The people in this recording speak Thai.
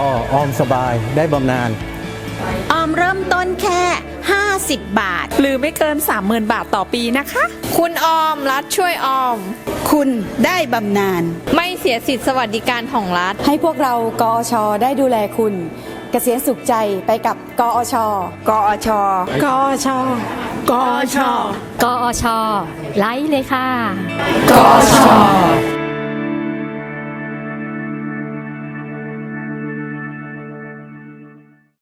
ออมสบายได้บำนาญออมเริ่มต้นแค่ 50 บาท หรือไม่เกิน 30,000 บาทต่อปีนะคะ คุณออมรัฐช่วยออม คุณได้บำนาญไม่เสียสิทธิสวัสดิการของรัฐ ให้พวกเรากอชอได้ดูแลคุณเกษียณสุขใจไปกับกอชกอชกอชกอชกอชไลฟ์เลยค่ะกอช